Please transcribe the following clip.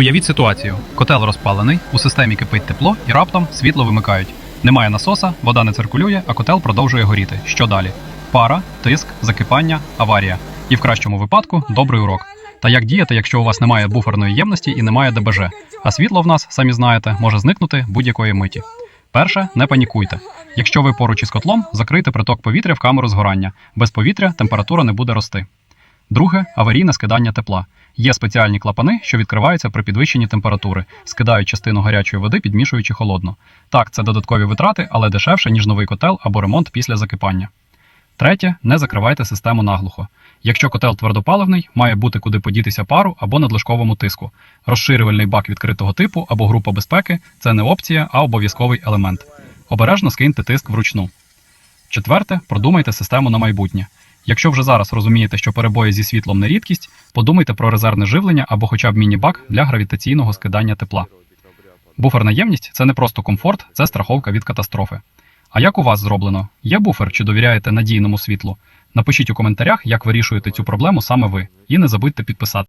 Уявіть ситуацію: котел розпалений, у системі кипить тепло і раптом світло вимикають. Немає насоса, вода не циркулює, а котел продовжує горіти. Що далі? Пара, тиск, закипання, аварія. І в кращому випадку добрий урок. Та як діяти, якщо у вас немає буферної ємності і немає ДБЖ? А світло в нас, самі знаєте, може зникнути будь-якої миті. Перше, не панікуйте. Якщо ви поруч із котлом, закрийте приток повітря в камеру згорання. Без повітря температура не буде рости. Друге аварійне скидання тепла. Є спеціальні клапани, що відкриваються при підвищенні температури, скидають частину гарячої води, підмішуючи холодну. Так, це додаткові витрати, але дешевше, ніж новий котел або ремонт після закипання. Третє, не закривайте систему наглухо. Якщо котел твердопаливний, має бути куди подітися пару або надлишковому тиску. Розширювальний бак відкритого типу або група безпеки це не опція, а обов'язковий елемент. Обережно скиньте тиск вручну. Четверте, продумайте систему на майбутнє. Якщо вже зараз розумієте, що перебої зі світлом не рідкість, подумайте про резервне живлення або хоча б міні-бак для гравітаційного скидання тепла. Буферна ємність це не просто комфорт, це страховка від катастрофи. А як у вас зроблено? Є буфер чи довіряєте надійному світлу? Напишіть у коментарях, як вирішуєте цю проблему саме ви, і не забудьте підписати.